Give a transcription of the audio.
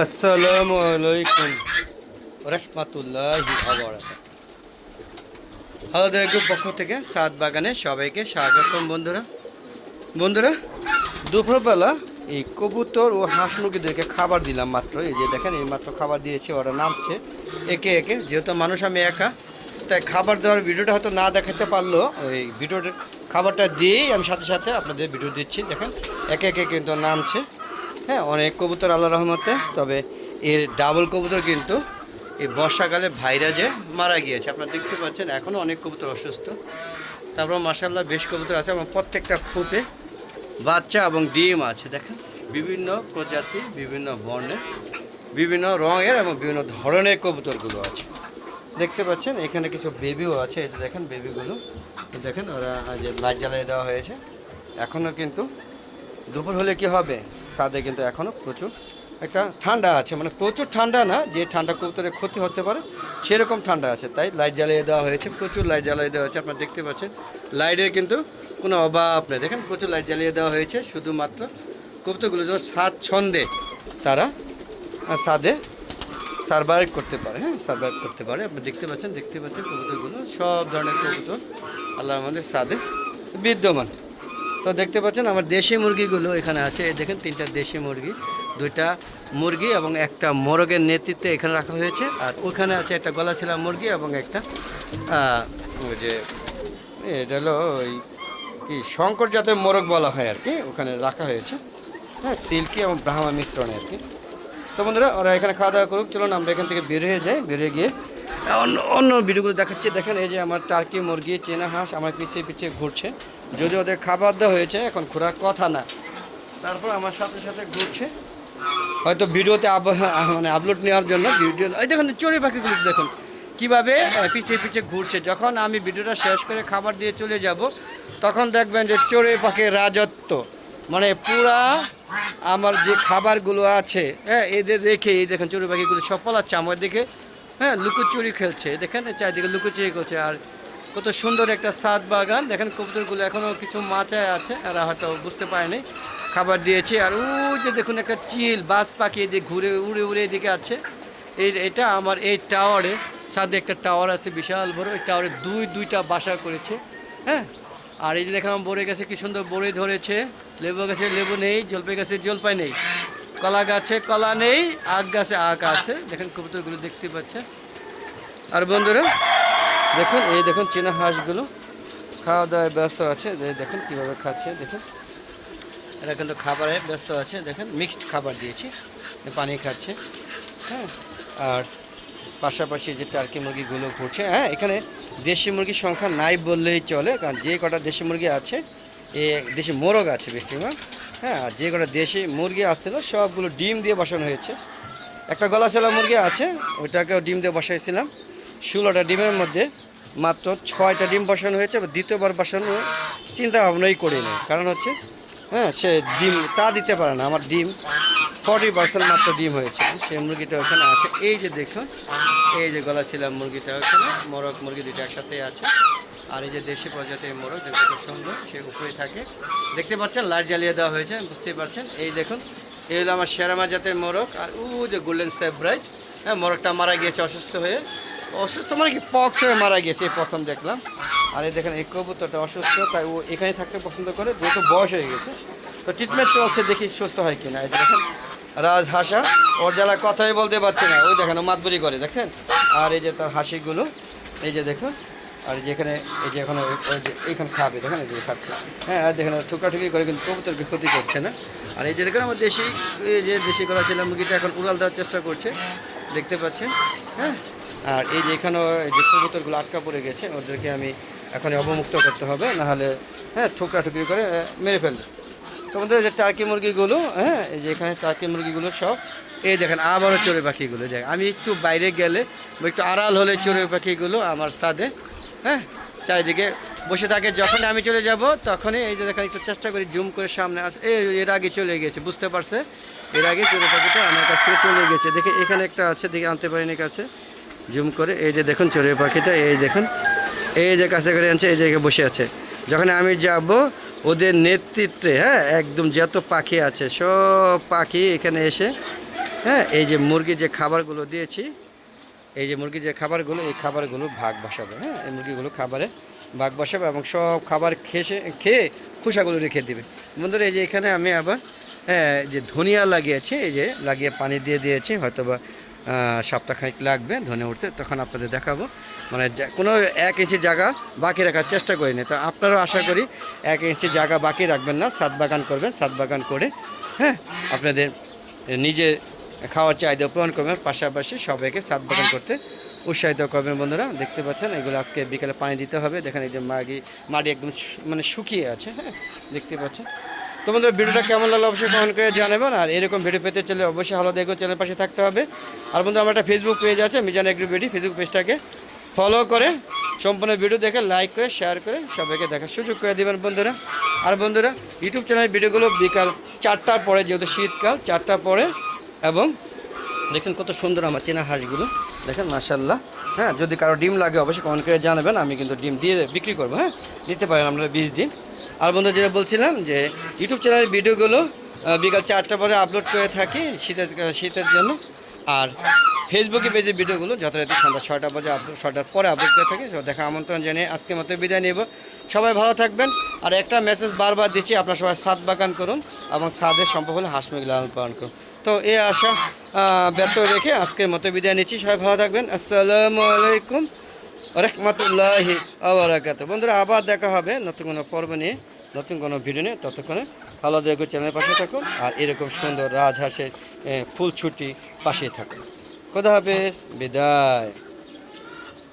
আসসালামু আলাইকুম রহমতুল্লাহ আলাদের গ্রুপ পক্ষ থেকে সাত বাগানে সবাইকে স্বাগতম বন্ধুরা। বন্ধুরা, দুপুরবেলা এই কবুতর ও হাঁস মুরগিদেরকে খাবার দিলাম মাত্র। এই যে দেখেন, এই মাত্র খাবার দিয়েছি, ওরা নামছে। একে একে, যেহেতু মানুষ, আমি একা, তাই খাবার দেওয়ার ভিডিওটা হয়তো না দেখাতে পারল। ওই ভিডিওটা, খাবারটা দিয়েই আমি সাথে সাথে আপনাদের ভিডিও দিচ্ছি। দেখেন, একে একে কিন্তু নামছে। হ্যাঁ অনেক কবুতর আল্লাহ রহমতে, তবে এর ডাবল কবুতর কিন্তু এই বর্ষাকালে ভাইরাজে মারা গিয়েছে। আপনারা দেখতে পাচ্ছেন এখনও অনেক কবুতর অসুস্থ। তারপর মাসাল্লাহ বেশ কবুতর আছে এবং প্রত্যেকটা খুপে বাচ্চা এবং ডিম আছে। দেখেন, বিভিন্ন প্রজাতি, বিভিন্ন বর্ণের, বিভিন্ন রঙের এবং বিভিন্ন ধরনের কবুতরগুলো আছে। দেখতে পাচ্ছেন, এখানে কিছু বেবিও আছে এটা দেখেন বেবিগুলো দেখেন, ওরা যে লাইট জ্বালিয়ে দেওয়া হয়েছে। এখনও কিন্তু দুপুর হলে কি হবে? ছাদে কিন্তু এখনও প্রচুর একটা ঠান্ডা আছে মানে প্রচুর ঠান্ডা না, যে ঠান্ডা কবুতরের ক্ষতি হতে পারে, সেরকম ঠান্ডা আছে। তাই লাইট জ্বালিয়ে দেওয়া হয়েছে, প্রচুর লাইট জ্বালিয়ে দেওয়া হয়েছে, আপনারা দেখতে পাচ্ছেন। লাইটের কিন্তু কোনো অভাব নেই। দেখেন, প্রচুর লাইট জ্বালিয়ে দেওয়া হয়েছে, শুধুমাত্র কবুতরগুলো যেন স্বাদ ছন্দে তারা ছাদে সার্ভাইভ করতে পারে হ্যাঁ সার্ভাইভ করতে পারে। আপনি দেখতে পাচ্ছেন দেখতে পাচ্ছেন কবুতরগুলো, সব ধরনের কবুতর আল্লাহ আমাদের সাদে বিদ্যমান। তো দেখতে পাচ্ছেন আমার দেশি মুরগিগুলো এখানে আছে। এই দেখেন, তিনটা দেশি মুরগি, দুইটা মুরগি এবং একটা মোরগের নেতৃত্বে এখানে রাখা হয়েছে। আর ওখানে আছে একটা গলাছিলা মুরগি এবং একটা যে, এটা হলো ওই কি শঙ্কর জাতের মোরগ বলা হয় আর কি, ওখানে রাখা হয়েছে। হ্যাঁ সিল্কি এবং ব্রাহ্মা মিশ্রণে আর কি। তো বন্ধুরা, ওরা এখানে খাওয়া দাওয়া করুক। চলুন, আমরা এখান থেকে বের হয়ে যাই বেরিয়ে গিয়ে অন্য অন্য ভিডিওগুলো দেখাচ্ছি। দেখেন, এই যে আমার টার্কি মুরগি, চেনা হাঁস আমার পিছিয়ে পিছিয়ে ঘুরছে। যদি ওদের খাবার দেওয়া হয়েছে এখন ঘোরার কথা না। তারপর আমার সাথে সাথে ঘুরছে। হয়তো ভিডিওতে মানে আপলোড নেওয়ার জন্য ভিডিও এই দেখুন চড়ুই পাখিগুলো দেখুন কীভাবে পিছিয়ে পিছিয়ে ঘুরছে। যখন আমি ভিডিওটা শেষ করে খাবার দিয়ে চলে যাব তখন দেখবেন যে চড়ুই পাখির রাজত্ব মানে পুরা আমার যে খাবারগুলো আছে হ্যাঁ এদের রেখে এই দেখেন চড়ুই পাখিগুলো সব পলাচ্ছে আমার দিকে হ্যাঁ লুকোচুরি খেলছে। দেখেন চারিদিকে লুকোচুরি করছে। আর কত সুন্দর একটা সাদ বাগান। দেখেন কবুতরগুলো এখনও কিছু মাচায় আছে, এরা হয়তো বুঝতে পারেনি। খাবার দিয়েছি, আর ওই যে দেখুন একটা চিল, বাস পাখি এদিকে ঘুরে উড়ে উড়ে এদিকে আছে। এই এটা আমার এই টাওয়ারে, সাদে একটা টাওয়ার আছে, বিশাল বড়। ওই টাওয়ারে দুই দুইটা বাসা করেছে হ্যাঁ? আর এই যে দেখলাম বড়ে গাছে, কি সুন্দর বড়ে ধরেছে। লেবু গাছে লেবু নেই, জলপাই গাছে জলপাই নেই। কলা গাছে কলা নেই, আখ গাছে আখ আছে। দেখেন কবুতরগুলো দেখতে পাচ্ছেন। আর বন্ধুরা দেখুন, এই দেখুন চীনা হাঁসগুলো। খাওয়া দাওয়ায় ব্যস্ত আছে। দেখুন কীভাবে খাচ্ছে, দেখুন। এরা কিন্তু খাবারে ব্যস্ত আছে, দেখেন। মিক্সড খাবার দিয়েছি পানি খাচ্ছে হ্যাঁ। আর পাশাপাশি যে টার্কি মুরগিগুলো ঘুরছে হ্যাঁ এখানে দেশি মুরগির সংখ্যা নাই বললেই চলে, কারণ যে কটা দেশি মুরগি আছে, এ দেশি মোরগ আছে বেশিরভাগ হ্যাঁ। আর যে কটা দেশি মুরগি আসছিল, সবগুলো ডিম দিয়ে বসানো হয়েছে। একটা গলা মুরগি আছে, ওইটাকেও ডিম দিয়ে বসাইছিলাম। ষোলোটা ডিমের মধ্যে মাত্র ছয়টা ডিম বসানো হয়েছে দ্বিতীয়বার বসানো চিন্তা ভাবনাই করিনি কারণ হচ্ছে হ্যাঁ সে ডিম, তা দিতে পারে না, আমার ডিম। ফর্টি পার্সেন্ট মাত্র ডিম হয়েছে। সেই মুরগিটা ওখানে আছে। এই যে দেখুন, এই যে গলা ছিলাম মুরগিটা ওখানে, মোরগ মুরগি দুটো একসাথে আছে। আর এই যে দেশি প্রজাতির মোরগ যেটা খুব সুন্দর, সে উপরে থাকে। দেখতে পাচ্ছেন, লাইট জ্বালিয়ে দেওয়া হয়েছে, বুঝতেই পারছেন? এই দেখুন, এই হলো আমার সেরামা জাতের মোরগ। আর ও যে গোল্ডেন সেব্রাইট হ্যাঁ মোরগটা মারা গিয়েছে অসুস্থ হয়ে। অসুস্থ মানে কি, পক্স হয়ে মারা গেছে প্রথম দেখলাম। আর এই দেখেন, এই কবুতরটা অসুস্থ, তাই ও এখানে থাকতে পছন্দ করে, যেহেতু বয়স হয়ে গেছে। তো ট্রিটমেন্ট চলছে, দেখি সুস্থ হয় কিনা। এই দেখেন রাজহাঁসা ওর জ্বালা কথাই বলতে পারছে না। ওই দেখেন, ও মাতবুরি করে, দেখেন। আর এই যে তার হাসিগুলো, এই যে দেখুন আর যেখানে এই যে এখন এইখানে খাবে, দেখেন এই যে খাচ্ছে। হ্যাঁ আর দেখেন ঠুকাঠুকি করে কিন্তু কবুতরকে ক্ষতি করছে না। আর এই যে দেখেন, আমার দেশি যে দেশি করা ছিল মুরগিটা এখন উড়াল দেওয়ার চেষ্টা করছে, দেখতে পাচ্ছেন। হ্যাঁ আর এই যে এখানেও এই যে কবুতরগুলো আটকা পড়ে গেছে, ওদেরকে আমি এখন অবমুক্ত করতে হবে, নাহলে হ্যাঁ ঠুকরাঠুকরি করে মেরে ফেলবে। তো আমাদের যে টার্কি মুরগিগুলো হ্যাঁ এই যে এখানে টার্কি মুরগিগুলো সব, এই দেখেন, আবারও চড়ে পাখিগুলো দেখ আমি একটু বাইরে গেলে, একটু আড়াল হলে চড়ে পাখিগুলো আমার সাথে হ্যাঁ চারিদিকে বসে থাকে যখন আমি চলে যাব, তখনই এই যে দেখেন, একটু চেষ্টা করি জুম করে সামনে আস, এই এর আগে চলে গেছে, বুঝতে পারছে? এর আগে চড়ে পাখিটা আমার কাছ থেকে চলে গেছে, দেখে এখানে একটা আছে, দেখে আনতে পারিনি কাছে জুম করে, এই যে দেখুন চড়ুই পাখিটা, এই দেখুন, এই যে কাছে করে আনছে, এই জায়গায় বসে আছে। যখন আমি যাব, ওদের নেতৃত্বে হ্যাঁ একদম যত পাখি আছে, সব পাখি এখানে এসে হ্যাঁ এই যে মুরগি যে খাবারগুলো দিয়েছি, এই যে মুরগির যে খাবারগুলো, এই খাবারগুলো ভাগ বসাবে হ্যাঁ এই মুরগিগুলো খাবারে ভাগ বসাবে এবং সব খাবার খেয়ে খেয়ে খোসাগুলো রেখে দেবে। বন্ধুরা, এই যে এখানে আমি আবার হ্যাঁ যে ধনিয়া লাগিয়েছি, এই যে লাগিয়ে পানি দিয়ে দিয়েছি হয়তো বা সপ্তাহখানিক লাগবে ধনে উঠতে, তখন আপনাদের দেখাবো। মানে কোনো এক ইঞ্চি জায়গা বাকি রাখার চেষ্টা করিনি তো আপনারাও আশা করি এক ইঞ্চি জায়গা বাকি রাখবেন না, সাত বাগান করবেন, সাত বাগান করে হ্যাঁ আপনাদের নিজের খাওয়ার চাহিদা পূরণ করবেন। পাশাপাশি সবাইকে সাত বাগান করতে উৎসাহিত করবেন বন্ধুরা। দেখতে পাচ্ছেন, এগুলো আজকে বিকেলে পানি দিতে হবে। দেখেন এই যে মাগি, মাটি একদম মানে শুকিয়ে আছে হ্যাঁ দেখতে পাচ্ছেন। তো ভিডিওটা কেমন লাগল অবশ্যই কমেন্ট করে জানাবেন। আর এরকম ভিডিও পেতে চলে অবশ্যই হলো দেখো চ্যানেল পাশে থাকতে হবে। আর বন্ধু আমার একটা ফেসবুক পেজ আছে মিজান এগ্রি বিডি ফেসবুক পেজটাকে ফলো করে সম্পূর্ণ ভিডিও দেখে লাইক করে শেয়ার করে সবাইকে দেখার সুযোগ করে দেবেন বন্ধুরা। আর বন্ধুরা ইউটিউব চ্যানেলের ভিডিওগুলো বিকাল চারটার পরে, যেহেতু শীতকাল, চারটার পরে এবং দেখছেন কত সুন্দর আমার চেনা হাঁসগুলো। দেখেন মাসাল্লাহ হ্যাঁ যদি কারও ডিম লাগে অবশ্যই কমেন্ট করে জানাবেন, আমি কিন্তু ডিম দিয়ে বিক্রি করব হ্যাঁ? নিতে পারেন আপনারা বিশ ডিম। আর বন্ধু যেটা বলছিলাম যে ইউটিউব চ্যানেলের ভিডিওগুলো বিকাল চারটা পরে আপলোড করে থাকি শীতের শীতের জন্য। আর ফেসবুকে পেজে ভিডিওগুলো, যথারীতি সন্ধ্যা ছয়টা বাজে আপলোড ছয়টার পরে আপলোড করে থাকি। দেখা আমন্ত্রণ জানিয়ে আজকের মতো বিদায় নেব। সবাই ভালো থাকবেন। আর একটা মেসেজ বারবার দিচ্ছি, আপনারা সবাই ছাদ বাগান করুন এবং ছাদের সম্ভব হলে হাঁস মুরগি লালন পালন করুন। তো এই আশা ব্যর্থ রেখে আজকের মতো বিদায় নিচ্ছি। সবাই ভালো থাকবেন। আসসালামু আলাইকুম রহমতুল্লাহি আবরাকাত বন্ধুরা, আবার দেখা হবে নতুন কোনো পর্ব নিয়ে, নতুন কোনো ভিডিও নিয়ে। ততক্ষণে ভালো দেখো চ্যানেলের পাশে থাকুন আর এরকম সুন্দর রাজহাঁসের ফুল ছুটি পাশে থাকুন খোদা হাফেজ। বিদায়।